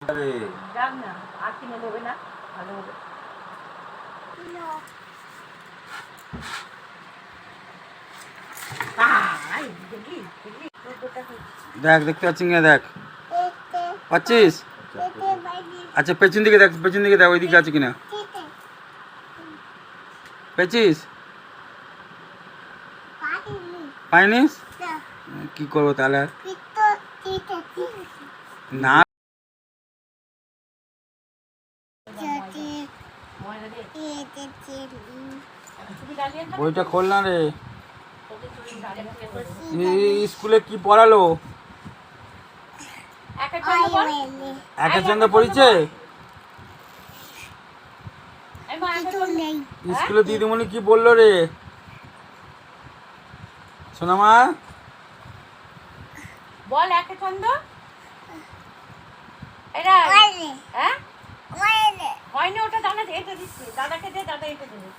দেখি, দেখতে পাচ্ছি না দেখ। পাচ্ছিস? আচ্ছা পেছন দিকে দেখ পেছন দিকে দেখ ওইদিকে আছে কিনা। পেয়েছিস? পাইনিস? কি করব তাহলে? না। বইটা খোল না রে। স্কুলে কি পড়ালো? একের সঙ্গে পড়েছে। স্কুলে দিদিমণি কি বলল রে? সোনামা বল একে ছন্দ এরা দাদাকে দে দাদা এটা দেবে।